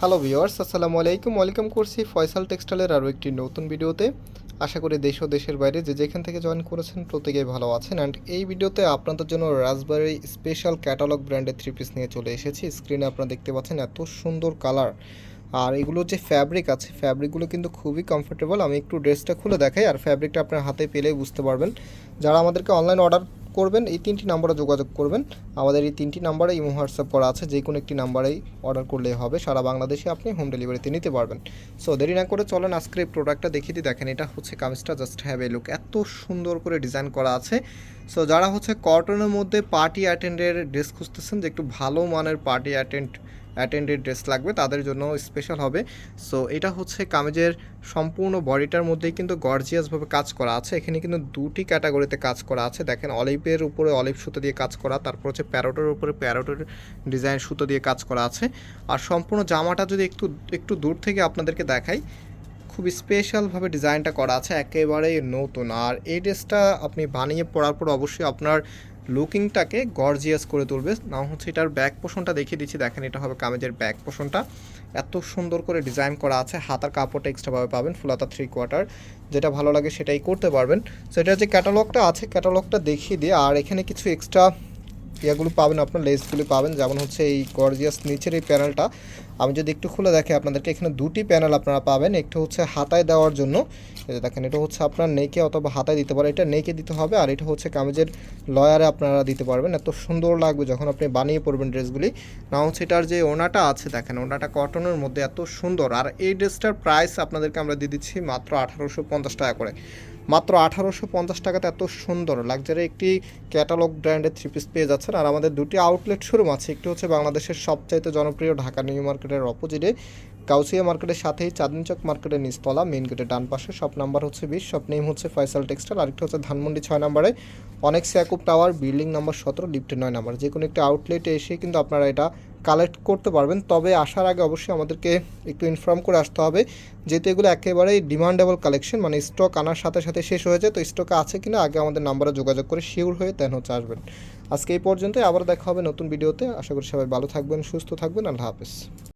Hello viewers আসসালামু আলাইকুম। Welcome করছি ফয়সাল টেক্সটাইলের আরও একটি নতুন ভিডিওতে। আশা করি দেশ ও দেশের বাইরে যে যেখান থেকে জয়েন করেছেন প্রত্যেকেই ভালো আছেন। অ্যান্ড এই ভিডিওতে আপনাদের জন্য রাজবাড়ি স্পেশাল ক্যাটালগ ব্র্যান্ডের থ্রি পিস নিয়ে চলে এসেছি। স্ক্রিনে আপনারা দেখতে পাচ্ছেন এত সুন্দর কালার আর এগুলোর যে ফ্যাব্রিক আছে ফ্যাব্রিকগুলো কিন্তু খুবই কমফোর্টেবল আমি একটু ড্রেসটা খুলে দেখাই, আর ফ্যাব্রিকটা আপনার হাতে পেলেই বুঝতে পারবেন। যারা আমাদেরকে অনলাইন অর্ডার করবেন, এই তিনটি নাম্বারে যোগাযোগ করবেন। আমাদের এই তিনটি নাম্বারে ইমো হোয়াটসঅ্যাপ করা আছে যে কোনো একটি নাম্বারেই অর্ডার করলেই হবে। সারা বাংলাদেশে আপনি হোম ডেলিভারিতে নিতে পারবেন। সো দেরি না করে চলেন, আজকের এই প্রোডাক্টটা দেখিয়ে দিই। দেখেন, এটা হচ্ছে কামিজটা। Just have a look. এত সুন্দর করে ডিজাইন করা আছে। সো যারা হচ্ছে কটনের মধ্যে পার্টি অ্যাটেন্ডের ড্রেস খুঁজতেছেন, যে একটু ভালো মানের পার্টি অ্যাটেন্ড অ্যাটেন্ডেড ড্রেস লাগবে, তাদের জন্য স্পেশাল হবে। সো এটা হচ্ছে কামিজের সম্পূর্ণ বডিটার মধ্যেই কিন্তু গর্জিয়াসভাবে কাজ করা আছে। এখানে কিন্তু দুটি ক্যাটাগরিতে কাজ করা আছে। দেখেন অলিভের উপরে অলিভ সুতো দিয়ে কাজ করা, তারপর হচ্ছে প্যারোটের উপরে প্যারোটের ডিজাইন সুতো দিয়ে কাজ করা আছে। আর সম্পূর্ণ জামাটা যদি একটু একটু দূর থেকে আপনাদেরকে দেখাই, খুব স্পেশালভাবে ডিজাইনটা করা আছে, একেবারেই নতুন। আর এই ড্রেসটা আপনি বানিয়ে পরার পর অবশ্যই আপনার লুকিংটাকে গর্জিয়াস করে তুলবে। না হচ্ছে এটার ব্যাক পোষণটা দেখিয়ে দিচ্ছি। দেখেন এটা হবে কামেজের ব্যাক পোষণটা এত সুন্দর করে ডিজাইন করা আছে। হাতার কাপড়টা এক্সট্রাভাবে পাবেন ফুলাতা থ্রি কোয়ার্টার যেটা ভালো লাগে সেটাই করতে পারবেন। সো এটা যে ক্যাটালগটা আছে ক্যাটালগটা দেখিয়ে দিয়ে, আর এখানে কিছু এক্সট্রা ইয়াগুলো পাবেন, আপনার লেসগুলি পাবেন। যেমন হচ্ছে এই গর্জিয়াস নিচের এই প্যানেলটা। আমি যদি একটু খুলে দেখি আপনাদেরকে, এখানে দুটি প্যানেল আপনারা পাবেন। একটু হচ্ছে হাতায় দেওয়ার জন্য। দেখেন, এটা হচ্ছে আপনার নেকে অথবা হাতায় দিতে পারে। এটা নেকে দিতে হবে আর এটা হচ্ছে কামিজের লয়ারে আপনারা দিতে পারবেন। এত সুন্দর লাগবে যখন আপনি বানিয়ে পড়বেন ড্রেসগুলি। না হচ্ছে এটার যে ওনাটা আছে, দেখেন, ওনাটা কটনের মধ্যে এত সুন্দর। আর এই ড্রেসটার প্রাইস আপনাদেরকে আমরা দিয়ে দিচ্ছি মাত্র আঠারোশো পঞ্চাশ টাকা করে। মাত্র আঠারোশো পঞ্চাশ টাকাতে এত সুন্দর লাগজারি একটি ক্যাটালগ ব্র্যান্ডের থ্রি পিস পেয়ে যাচ্ছেন। আর আমাদের দুটি আউটলেট শোরুম আছে, একটি হচ্ছে বাংলাদেশের সবচাইতে জনপ্রিয় ঢাকা নিউ মার্কেটের অপোজিটে কাউসিয়া মার্কেটের সাথেই চাঁদনি চক মার্কেটের নিচতলা মেন গেটের ডান পাশে। শপ নাম্বার হচ্ছে বিশ শপ নেম হচ্ছে ফয়সাল টেক্সটাইল। আরেকটা হচ্ছে ধানমন্ডি ছয় নম্বরে অনেক সিয়াকুব টাওয়ার, বিল্ডিং নাম্বার সতেরো লিফটের নয় নাম্বার। যে কোনো একটি আউটলেটে এসে কিন্তু আপনারা এটা কালেক্ট করতে পারবেন। তবে আসার আগে অবশ্যই আমাদেরকে একটু ইনফর্ম করে আসতে হবে, যেহেতু এগুলো একেবারেই ডিমান্ডেবল কালেকশন মানে স্টক আনার সাথে সাথে শেষ হয়ে যায়, তো স্টক আছে কিনা আগে আমাদের নাম্বারে যোগাযোগ করে শিওর হয়ে দেন হচ্ছে আসবেন। আজকে এই পর্যন্তই আবার দেখা হবে নতুন ভিডিওতে। আশা করি সবাই ভালো থাকবেন, সুস্থ থাকবেন, আল্লাহ হাফেজ।